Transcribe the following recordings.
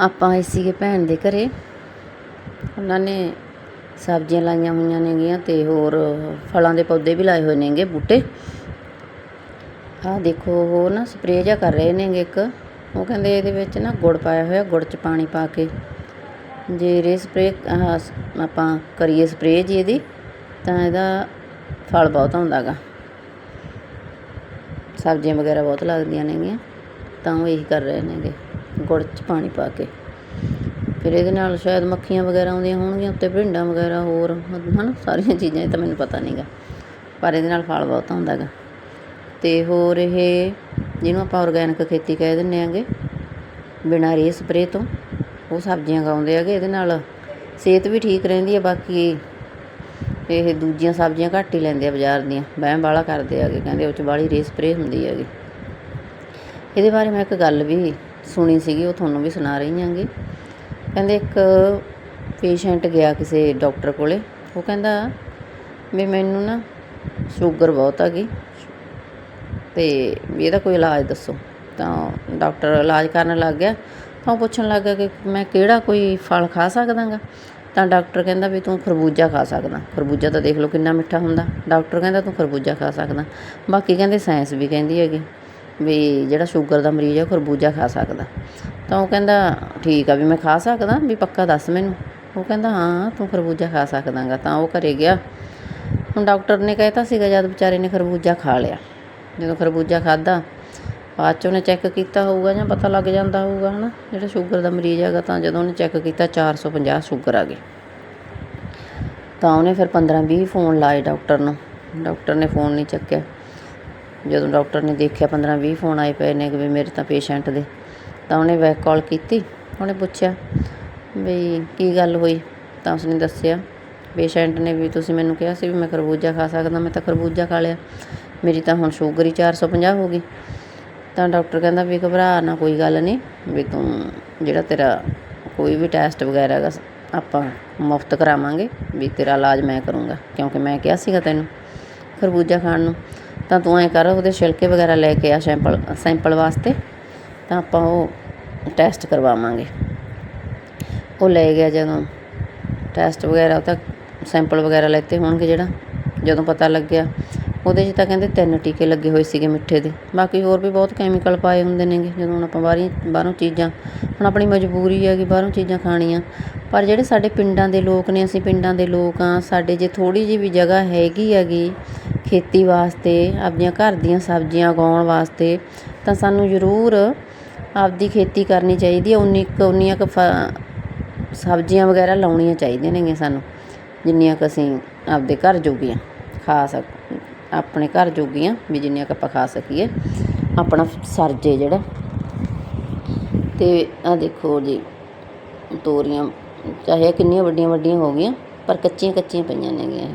ਆਪਾਂ ਆਏ ਸੀਗੇ ਭੈਣ ਦੇ ਘਰ। ਉਹਨਾਂ ਨੇ ਸਬਜ਼ੀਆਂ ਲਾਈਆਂ ਹੋਈਆਂ ਨੇਗੀਆਂ ਤੇ ਹੋਰ ਫਲਾਂ ਦੇ ਪੌਦੇ ਵੀ ਲਾਏ ਹੋਏ ਨੇਗੇ, ਬੂਟੇ। ਆਹ ਦੇਖੋ, ਉਹ ਨਾ ਸਪਰੇਅ ਜਿਹਾ ਕਰ ਰਹੇ ਨੇਗੇ ਇੱਕ। ਉਹ ਕਹਿੰਦੇ ਇਹਦੇ ਵਿੱਚ ਨਾ ਗੁੜ ਪਾਇਆ ਹੋਇਆ, ਗੁੜ 'ਚ ਪਾਣੀ ਪਾ ਕੇ। ਜੇ ਰੇ ਸਪਰੇਅ ਆਪਾਂ ਕਰੀਏ ਸਪਰੇਅ ਜੀ ਇਹਦੀ, ਤਾਂ ਇਹਦਾ ਫਲ ਬਹੁਤ ਆਉਂਦਾ ਗਾ। ਸਬਜ਼ੀਆਂ ਵਗੈਰਾ ਬਹੁਤ ਲੱਗਦੀਆਂ ਨੇਗੀਆਂ, ਤਾਂ ਉਹ ਇਹੀ ਕਰ ਰਹੇ ਨੇਗੇ। ਗੁੜ 'ਚ ਪਾਣੀ ਪਾ ਕੇ। ਫਿਰ ਇਹਦੇ ਨਾਲ ਸ਼ਾਇਦ ਮੱਖੀਆਂ ਵਗੈਰਾ ਆਉਂਦੀਆਂ ਹੋਣਗੀਆਂ, ਉੱਤੇ ਭਿੰਡਾਂ ਵਗੈਰਾ ਹੋਰ ਹਨ, ਸਾਰੀਆਂ ਚੀਜ਼ਾਂ ਇਹ ਤਾਂ ਮੈਨੂੰ ਪਤਾ ਨਹੀਂਗਾ ਪਰ ਇਹਦੇ ਨਾਲ ਫਲ ਬਹੁਤ ਆਉਂਦਾ ਗਾ। ਤੇ ਹੋਰ ਇਹ, ਜਿਹਨੂੰ ਆਪਾਂ ਆਰਗੈਨਿਕ ਖੇਤੀ ਕਹਿ ਦਿੰਦੇ ਆਂਗੇ, ਬਿਨਾਂ ਰੇ ਸਪਰੇਅ ਤੋਂ, ਉਹ ਸਬਜ਼ੀਆਂ ਗਾਉਂਦੇ ਹੈਗੇ ਇਹਦੇ ਨਾਲ ਸਿਹਤ ਵੀ ਠੀਕ ਰਹਿੰਦੀ ਹੈ ਬਾਕੀ ਇਹ ਦੂਜੀਆਂ ਸਬਜ਼ੀਆਂ ਘੱਟ ਹੀ ਲੈਂਦੇ ਆ ਬਾਜ਼ਾਰ ਦੀਆਂ, ਵਹਿਮ ਵਾਲਾ ਕਰਦੇ ਹੈਗੇ ਕਹਿੰਦੇ ਉਹ 'ਚ ਬਾਹਲੀ ਰੇ ਸਪਰੇਅ ਹੁੰਦੀ ਹੈਗੀ। ਇਹਦੇ ਬਾਰੇ ਮੈਂ ਇੱਕ ਗੱਲ ਵੀ ਸੁਣੀ ਸੀਗੀ, ਉਹ ਤੁਹਾਨੂੰ ਵੀ ਸੁਣਾ ਰਹੀ ਹਾਂਗੀ। ਕਹਿੰਦੇ ਇੱਕ ਪੇਸ਼ੈਂਟ ਗਿਆ ਕਿਸੇ ਡਾਕਟਰ ਕੋਲੇ। ਉਹ ਕਹਿੰਦਾ ਵੀ ਮੈਨੂੰ ਨਾ ਸ਼ੂਗਰ ਬਹੁਤ ਹੈਗੀ ਤੇ ਵੀ ਇਹਦਾ ਕੋਈ ਇਲਾਜ ਦੱਸੋ। ਤਾਂ ਡਾਕਟਰ ਇਲਾਜ ਕਰਨ ਲੱਗ ਗਿਆ। ਤਾਂ ਉਹ ਪੁੱਛਣ ਲੱਗ ਗਿਆ ਕਿ ਮੈਂ ਕਿਹੜਾ ਕੋਈ ਫਲ ਖਾ ਸਕਦਾਗਾ? ਤਾਂ ਡਾਕਟਰ ਕਹਿੰਦਾ ਵੀ ਤੂੰ ਖਰਬੂਜਾ ਖਾ ਸਕਦਾ। ਖਰਬੂਜਾ ਤਾਂ ਦੇਖ ਲਓ ਕਿੰਨਾ ਮਿੱਠਾ ਹੁੰਦਾ। ਡਾਕਟਰ ਕਹਿੰਦਾ ਤੂੰ ਖਰਬੂਜਾ ਖਾ ਸਕਦਾ। ਬਾਕੀ ਕਹਿੰਦੇ ਸਾਇੰਸ ਵੀ ਕਹਿੰਦੀ ਹੈਗੀ। ਵੀ ਜਿਹੜਾ ਸ਼ੂਗਰ ਦਾ ਮਰੀਜ਼ ਹੈ ਉਹ ਖਰਬੂਜਾ ਖਾ ਸਕਦਾ। ਤਾਂ ਉਹ ਕਹਿੰਦਾ, ਠੀਕ ਆ ਵੀ ਮੈਂ ਖਾ ਸਕਦਾ, ਵੀ ਪੱਕਾ ਦੱਸ ਮੈਨੂੰ। ਉਹ ਕਹਿੰਦਾ, ਹਾਂ, ਤੂੰ ਖਰਬੂਜਾ ਖਾ ਸਕਦਾਗਾ। ਤਾਂ ਉਹ ਘਰੇ ਗਿਆ। ਹੁਣ ਡਾਕਟਰ ਨੇ ਕਹਿਤਾ ਸੀਗਾ, ਜਦ ਵਿਚਾਰੇ ਨੇ ਖਰਬੂਜਾ ਖਾ ਲਿਆ। ਜਦੋਂ ਖਰਬੂਜਾ ਖਾਦਾ ਬਾਅਦ 'ਚ ਉਹਨੇ ਚੈੱਕ ਕੀਤਾ ਹੋਊਗਾ ਜਾਂ ਪਤਾ ਲੱਗ ਜਾਂਦਾ ਹੋਊਗਾ, ਹਨਾ? ਜਿਹੜਾ ਸ਼ੂਗਰ ਦਾ ਮਰੀਜ਼ ਹੈਗਾ, ਤਾਂ ਜਦੋਂ ਉਹਨੇ ਚੈੱਕ ਕੀਤਾ 450 ਸ਼ੂਗਰ ਆ ਗਈ ਤਾਂ ਉਹਨੇ ਫਿਰ 15 20 ਫੋਨ ਲਾਏ ਡਾਕਟਰ ਨੂੰ। ਡਾਕਟਰ ਨੇ ਫੋਨ ਨਹੀਂ ਚੱਕਿਆ। ਜਦੋਂ ਡਾਕਟਰ ਨੇ ਦੇਖਿਆ 15 20 ਫੋਨ ਆਏ ਪਏ ਨੇ ਕਿ ਵੀ ਮੇਰੇ ਤਾਂ ਪੇਸ਼ੈਂਟ ਦੇ, ਤਾਂ ਉਹਨੇ ਬੈਕ ਕਾਲ ਕੀਤੀ, ਉਹਨੇ ਪੁੱਛਿਆ ਵੀ ਕੀ ਗੱਲ ਹੋਈ? ਤਾਂ ਉਸਨੇ ਦੱਸਿਆ, ਪੇਸ਼ੈਂਟ ਨੇ ਵੀ ਤੁਸੀਂ ਮੈਨੂੰ ਕਿਹਾ ਸੀ ਵੀ ਮੈਂ ਖਰਬੂਜਾ ਖਾ ਸਕਦਾ, ਮੈਂ ਤਾਂ ਖਰਬੂਜਾ ਖਾ ਲਿਆ, ਮੇਰੀ ਤਾਂ ਹੁਣ ਸ਼ੂਗਰ ਹੀ 450 ਹੋ ਗਈ। ਤਾਂ ਡਾਕਟਰ ਕਹਿੰਦਾ ਵੀ ਘਬਰਾ ਨਾ, ਕੋਈ ਗੱਲ ਨਹੀਂ, ਵੀ ਤੂੰ ਜਿਹੜਾ ਤੇਰਾ ਕੋਈ ਵੀ ਟੈਸਟ ਵਗੈਰਾ ਹੈਗਾ, ਆਪਾਂ ਮੁਫਤ ਕਰਾਵਾਂਗੇ, ਵੀ ਤੇਰਾ ਇਲਾਜ ਮੈਂ ਕਰੂੰਗਾ, ਕਿਉਂਕਿ ਮੈਂ ਕਿਹਾ ਸੀਗਾ ਤੈਨੂੰ ਖਰਬੂਜਾ ਖਾਣ ਨੂੰ। ਤਾਂ ਤੂੰ ਐਂ ਕਰ, ਉਹਦੇ ਛਿਲਕੇ ਵਗੈਰਾ ਲੈ ਕੇ ਆ ਸੈਂਪਲ ਸੈਂਪਲ ਵਾਸਤੇ, ਤਾਂ ਆਪਾਂ ਉਹ ਟੈਸਟ ਕਰਵਾਵਾਂਗੇ। ਉਹ ਲੈ ਗਿਆ ਜਦੋਂ ਟੈਸਟ ਵਗੈਰਾ, ਉਹ ਤਾਂ ਸੈਂਪਲ ਵਗੈਰਾ ਲੈਤੇ ਹੋਣਗੇ ਜਿਹੜਾ, ਜਦੋਂ ਪਤਾ ਲੱਗਿਆ। ਉਹਦੇ 'ਚ ਤਾਂ ਕਹਿੰਦੇ ਤਿੰਨ ਟੀਕੇ ਲੱਗੇ ਹੋਏ ਸੀਗੇ ਮਿੱਠੇ ਦੇ। ਬਾਕੀ ਹੋਰ ਵੀ ਬਹੁਤ ਕੈਮੀਕਲ ਪਾਏ ਹੁੰਦੇ ਨੇਗੇ, ਜਦੋਂ ਹੁਣ ਆਪਾਂ ਬਾਹਰੀ, ਬਾਹਰੋਂ ਚੀਜ਼ਾਂ, ਹੁਣ ਆਪਣੀ ਮਜਬੂਰੀ ਹੈਗੀ ਬਾਹਰੋਂ ਚੀਜ਼ਾਂ ਖਾਣੀਆਂ। ਪਰ ਜਿਹੜੇ ਸਾਡੇ ਪਿੰਡਾਂ ਦੇ ਲੋਕ ਨੇ, ਅਸੀਂ ਪਿੰਡਾਂ ਦੇ ਲੋਕ ਆ ਸਾਡੇ ਜੇ ਥੋੜੀ ਜਿਹੀ ਵੀ ਜਗ੍ਹਾ ਹੈਗੀ ਹੈਗੀ ਖੇਤੀ ਵਾਸਤੇ ਆਪਣੀਆਂ ਘਰ ਦੀਆਂ ਸਬਜ਼ੀਆਂ ਉਗਾਉਣ ਵਾਸਤੇ, ਤਾਂ ਸਾਨੂੰ ਜ਼ਰੂਰ ਆਪਦੀ ਖੇਤੀ ਕਰਨੀ ਚਾਹੀਦੀ ਹੈ। ਉਨੀ ਕੁ, ਉਨੀਆਂ ਕੁ ਫ, ਸਬਜ਼ੀਆਂ ਵਗੈਰਾ ਲਾਉਣੀਆਂ ਚਾਹੀਦੀਆਂ ਨੇਗੀਆਂ ਸਾਨੂੰ, ਜਿੰਨੀਆਂ ਕੁ ਅਸੀਂ ਆਪਦੇ ਘਰ ਜੋਗੀਆਂ ਖਾ ਸਕ, ਆਪਣੇ ਘਰ ਜੋਗੀਆਂ, ਵੀ ਜਿੰਨੀਆਂ ਕੁ ਆਪਾਂ ਖਾ ਸਕੀਏ। ਆਪਣਾ ਸਰਜੇ ਜਿਹੜਾ। ਅਤੇ ਆਹ ਦੇਖੋ ਜੀ, ਤੋਰੀਆਂ, ਚਾਹੇ ਕਿੰਨੀਆਂ ਵੱਡੀਆਂ ਵੱਡੀਆਂ ਹੋ ਗਈਆਂ, ਪਰ ਕੱਚੀਆਂ ਕੱਚੀਆਂ ਪਈਆਂ ਨੇਗੀਆਂ। ਇਹ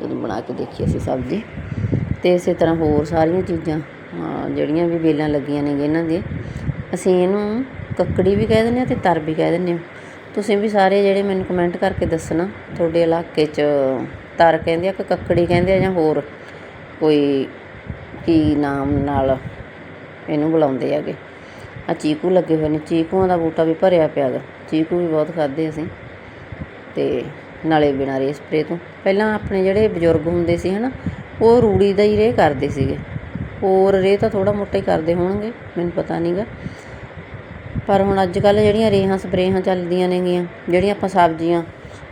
ਜਦੋਂ ਬਣਾ ਕੇ ਦੇਖੀ ਅਸੀਂ ਸਬਜ਼ੀ ਅਤੇ ਇਸੇ ਤਰ੍ਹਾਂ ਹੋਰ ਸਾਰੀਆਂ ਚੀਜ਼ਾਂ ਜਿਹੜੀਆਂ ਵੀ ਵੇਲਾਂ ਲੱਗੀਆਂ ਨੇਗੀਆਂ ਇਹਨਾਂ ਦੇ ਅਸੀਂ ਇਹਨੂੰ ਕੱਕੜੀ ਵੀ ਕਹਿ ਦਿੰਦੇ ਹਾਂ ਅਤੇ ਤਰ ਵੀ ਕਹਿ ਦਿੰਦੇ ਹਾਂ। ਤੁਸੀਂ ਵੀ ਸਾਰੇ ਜਿਹੜੇ ਮੈਨੂੰ ਕਮੈਂਟ ਕਰਕੇ ਦੱਸਣਾ, ਤੁਹਾਡੇ ਇਲਾਕੇ 'ਚ ਤਰ ਕਹਿੰਦੇ ਆ ਕਿ ਕੱਕੜੀ ਕਹਿੰਦੇ ਆ ਜਾਂ ਹੋਰ ਕੋਈ ਕੀ ਨਾਮ ਨਾਲ ਇਹਨੂੰ ਬੁਲਾਉਂਦੇ ਹੈਗੇ? ਆ ਚੀਕੂ ਲੱਗੇ ਹੋਏ ਨੇ, ਚੀਕੂਆਂ ਦਾ ਬੂਟਾ ਵੀ ਭਰਿਆ ਪਿਆ ਗਾ, ਚੀਕੂ ਵੀ ਬਹੁਤ ਖਾਦੇ ਅਸੀਂ ਤੇ ਨਾਲੇ ਬਿਨਾਂ ਰੇਹ ਸਪਰੇ ਤੋਂ। ਪਹਿਲਾਂ ਆਪਣੇ ਜਿਹੜੇ ਬਜ਼ੁਰਗ ਹੁੰਦੇ ਸੀ ਹੈ ਨਾ ਉਹ ਰੂੜੀ ਦਾ ਹੀ ਰੇਹ ਕਰਦੇ ਸੀਗੇ। ਹੋਰ ਰੇਹ ਤਾਂ ਥੋੜ੍ਹਾ ਮੋਟਾ ਹੀ ਕਰਦੇ ਹੋਣਗੇ, ਮੈਨੂੰ ਪਤਾ ਨਹੀਂ ਗਾ ਪਰ ਹੁਣ ਅੱਜ ਕੱਲ੍ਹ ਜਿਹੜੀਆਂ ਰੇਹਾਂ ਸਪਰੇਹਾਂ ਚੱਲਦੀਆਂ ਨੇਗੀਆਂ, ਜਿਹੜੀਆਂ ਆਪਾਂ ਸਬਜ਼ੀਆਂ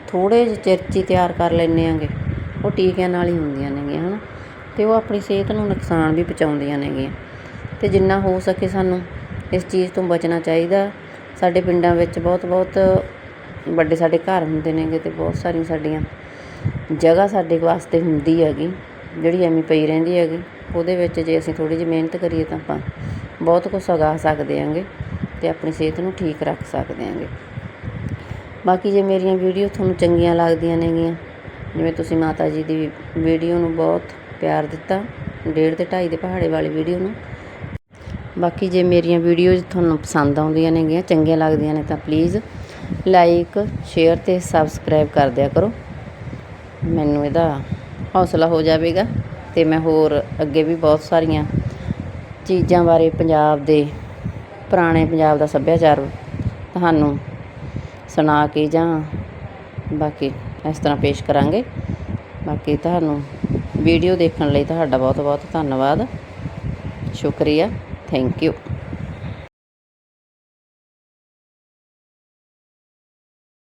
ਥੋੜ੍ਹੇ ਜਿਹੇ ਚਿਰ 'ਚ ਹੀ ਤਿਆਰ ਕਰ ਲੈਂਦੇ ਆਂਗੇ, ਉਹ ਟੀਕਿਆਂ ਨਾਲ ਹੀ ਹੁੰਦੀਆਂ ਨੇਗੀਆਂ ਹੈ ਨਾ ਅਤੇ ਉਹ ਆਪਣੀ ਸਿਹਤ ਨੂੰ ਨੁਕਸਾਨ ਵੀ ਪਹੁੰਚਾਉਂਦੀਆਂ ਨੇਗੀਆਂ। ਅਤੇ ਜਿੰਨਾ ਹੋ ਸਕੇ ਸਾਨੂੰ ਇਸ ਚੀਜ਼ ਤੋਂ ਬਚਣਾ ਚਾਹੀਦਾ। ਸਾਡੇ ਪਿੰਡਾਂ ਵਿੱਚ ਬਹੁਤ ਬਹੁਤ ਵੱਡੇ ਸਾਡੇ ਘਰ ਹੁੰਦੇ ਨੇਗੇ ਅਤੇ ਬਹੁਤ ਸਾਰੀਆਂ ਸਾਡੀਆਂ ਜਗ੍ਹਾ ਸਾਡੇ ਵਾਸਤੇ ਹੁੰਦੀ ਹੈਗੀ, ਜਿਹੜੀ ਐਵੇਂ ਪਈ ਰਹਿੰਦੀ ਹੈਗੀ, ਉਹਦੇ ਵਿੱਚ ਜੇ ਅਸੀਂ ਥੋੜ੍ਹੀ ਜਿਹੀ ਮਿਹਨਤ ਕਰੀਏ ਤਾਂ ਆਪਾਂ ਬਹੁਤ ਕੁਝ ਉਗਾ ਸਕਦੇ ਆਂਗੇ ਅਤੇ ਆਪਣੀ ਸਿਹਤ ਨੂੰ ਠੀਕ ਰੱਖ ਸਕਦੇ ਆਂਗੇ ਬਾਕੀ ਜੇ ਮੇਰੀਆਂ ਵੀਡੀਓ ਤੁਹਾਨੂੰ ਚੰਗੀਆਂ ਲੱਗਦੀਆਂ ਨੇਗੀਆਂ, ਜਿਵੇਂ ਤੁਸੀਂ ਮਾਤਾ ਜੀ ਦੀ ਵੀਡੀਓ ਨੂੰ ਬਹੁਤ ਪਿਆਰ ਦਿੱਤਾ, ਡੇਢ ਤੇ ਢਾਈ ਦੇ ਪਹਾੜੇ ਵਾਲੀ ਵੀਡੀਓ ਨੂੰ। ਬਾਕੀ ਜੇ ਮੇਰੀਆਂ ਵੀਡੀਓਜ਼ ਤੁਹਾਨੂੰ ਪਸੰਦ ਆਉਂਦੀਆਂ ਨੇਗੀਆਂ, ਚੰਗੀਆਂ ਲੱਗਦੀਆਂ ਨੇ ਤਾਂ ਪਲੀਜ਼ ਲਾਈਕ, ਸ਼ੇਅਰ ਤੇ ਸਬਸਕ੍ਰਾਈਬ ਕਰ ਦਿਆ ਕਰੋ। ਮੈਨੂੰ ਇਹਦਾ ਹੌਸਲਾ ਹੋ ਜਾਵੇਗਾ ਤੇ ਮੈਂ ਹੋਰ ਅੱਗੇ ਵੀ ਬਹੁਤ ਸਾਰੀਆਂ ਚੀਜ਼ਾਂ ਬਾਰੇ ਪੰਜਾਬ ਦੇ ਪੁਰਾਣੇ ਪੰਜਾਬ ਦਾ ਸੱਭਿਆਚਾਰ ਤੁਹਾਨੂੰ ਸੁਣਾ ਕੇ ਜਾਂ ਬਾਕੀ ਇਸ ਤਰ੍ਹਾਂ ਪੇਸ਼ ਕਰਾਂਗੇ। ਬਾਕੀ ਤੁਹਾਨੂੰ ਵੀਡੀਓ ਦੇਖਣ ਲਈ ਤੁਹਾਡਾ ਬਹੁਤ ਬਹੁਤ ਧੰਨਵਾਦ। ਸ਼ੁਕਰੀਆ। Thank you